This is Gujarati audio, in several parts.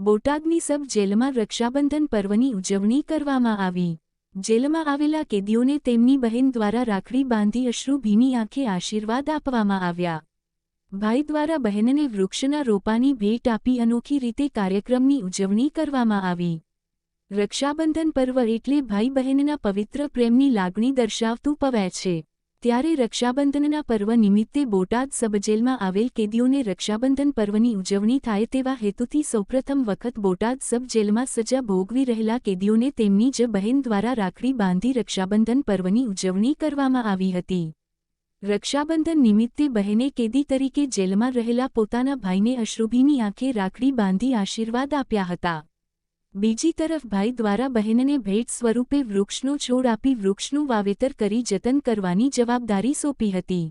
બોટાદની સબ જેલમાં રક્ષાબંધન પર્વની ઉજવણી કરવામાં આવી. જેલમાં આવેલા કેદીઓને તેમની બહેન દ્વારા રાખડી બાંધી અશ્રુ ભીની આંખે આશીર્વાદ આપવામાં આવ્યા. ભાઈ દ્વારા બહેનને વૃક્ષના રોપાની ભેટ આપી અનોખી રીતે કાર્યક્રમની ઉજવણી કરવામાં આવી. રક્ષાબંધન પર્વ એટલે ભાઈ બહેનના પવિત્ર પ્રેમની લાગણી દર્શાવતું પવાય છે. ત્યારે રક્ષાબંધનના પર્વ નિમિત્તે બોટાદ સબજેલમાં આવેલ કેદીઓને રક્ષાબંધન પર્વની ઉજવણી થાય તેવા હેતુથી સૌપ્રથમ વખત બોટાદ સબજેલમાં સજા ભોગવી રહેલા કેદીઓને તેમની જ બહેન દ્વારા રાખડી બાંધી રક્ષાબંધન પર્વની ઉજવણી કરવામાં આવી હતી. રક્ષાબંધન નિમિત્તે બહેને કેદી તરીકે જેલમાં રહેલા પોતાના ભાઈને અશ્રુભીની આંખે રાખડી બાંધી આશીર્વાદ આપ્યા હતા. બીજી તરફ ભાઈ દ્વારા બહેનને ભેટ સ્વરૂપે વૃક્ષનો છોડ આપી વૃક્ષનું વાવેતર કરી જતન કરવાની જવાબદારી સોંપી હતી.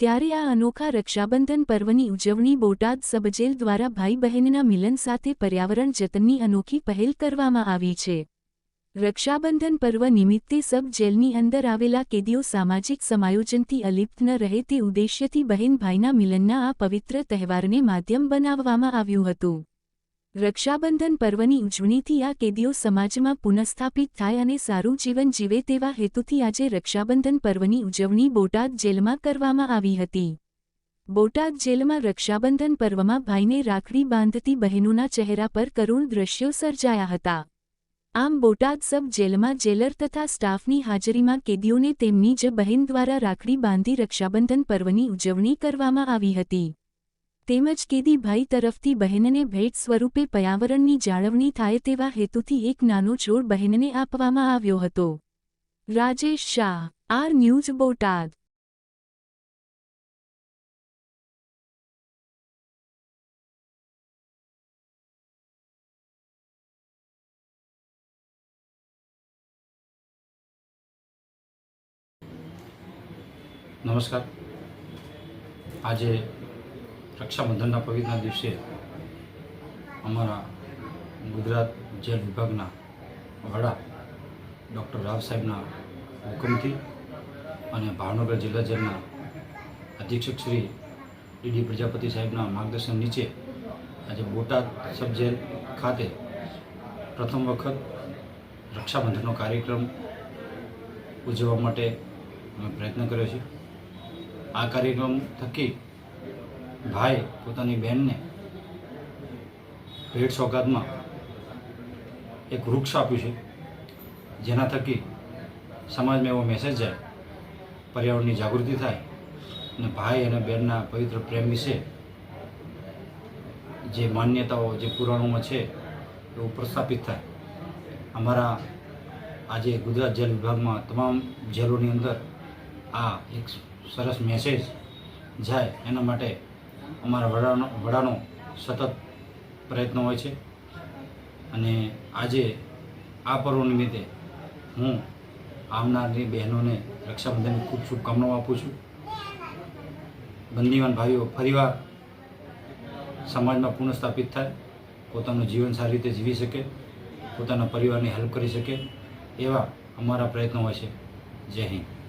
ત્યારે આ અનોખા રક્ષાબંધન પર્વની ઉજવણી બોટાદ સબજેલ દ્વારા ભાઈ બહેનના મિલન સાથે પર્યાવરણ જતનની અનોખી પહેલ કરવામાં આવી છે. રક્ષાબંધન પર્વ નિમિત્તે સબ જેલની અંદર આવેલા કેદીઓ સામાજિક સમાયોજનથી અલિપ્ત ન રહે તે ઉદ્દેશ્યથી બહેન ભાઈના મિલનના આ પવિત્ર તહેવારને માધ્યમ બનાવવામાં આવ્યું હતું. રક્ષાબંધન પર્વની ઉજવણીથી આ કેદીઓ સમાજમાં પુનઃસ્થાપિત થાય અને સારું જીવન જીવે તેવા હેતુથી આજે રક્ષાબંધન પર્વની ઉજવણી બોટાદ જેલમાં કરવામાં આવી હતી. બોટાદ જેલમાં રક્ષાબંધન પર્વમાં ભાઈને રાખડી બાંધતી બહેનોના ચહેરા પર કરુણ દ્રશ્યો સર્જાયા હતા. આમ બોટાદ સબ જેલમાં જેલર તથા સ્ટાફની હાજરીમાં કેદીઓને તેમની જ બહેન દ્વારા રાખડી બાંધી રક્ષાબંધન પર્વની ઉજવણી કરવામાં આવી હતી. તેમજ કેદી ભાઈ તરફથી બહેનને ભેટ સ્વરૂપે પર્યાવરણની જાળવણી થાય તેવા હેતુથી એક નાનો છોડ બહેનને આપવામાં આવ્યો હતો. Rajesh Shah, R news Botad. નમસ્કાર. આજે રક્ષાબંધનના પવિત્ર દિવસે અમારા ગુજરાત જેલ વિભાગના વડા ડૉક્ટર રાવ સાહેબના હુકમથી અને ભાવનગર જિલ્લા જેલના અધિક્ષક શ્રી ડીડી પ્રજાપતિ સાહેબના માર્ગદર્શન નીચે આજે બોટાદ સબ જેલ ખાતે પ્રથમ વખત રક્ષાબંધનનો કાર્યક્રમ ઉજવવા માટે અમે પ્રયત્ન કર્યો છે. આ કાર્યક્રમ થકી ભાઈ, પોતાની બહેનને ભેટ સોગાદમાં એક વૃક્ષ આપ્યું છે, જેના થકી સમાજમાં એવો મેસેજ જાય, પર્યાવરણની જાગૃતિ થાય અને ભાઈ અને બહેનના પવિત્ર પ્રેમ વિશે જે માન્યતાઓ, જે પુરાણોમાં છે, એવું પ્રસ્થાપિત થાય. અમારા આજે ગુજરાત જેલ વિભાગમાં તમામ જેલોની અંદર આ એક સરસ મેસેજ જાય એના માટે અમારા વડાનો વડાનો સતત પ્રયત્ન હોય છે. અને આજે આ પર્વ નિમિત્તે હું આવનારની બહેનોને રક્ષાબંધનની ખૂબ શુભકામનાઓ આપું છું. બંદીવાન ભાઈઓ ફરીવાર સમાજમાં પુનઃસ્થાપિત થાય, પોતાનું જીવન સારી રીતે જીવી શકે, પોતાના પરિવારની હેલ્પ કરી શકે એવા અમારા પ્રયત્નો હોય છે. જય હિન્દ.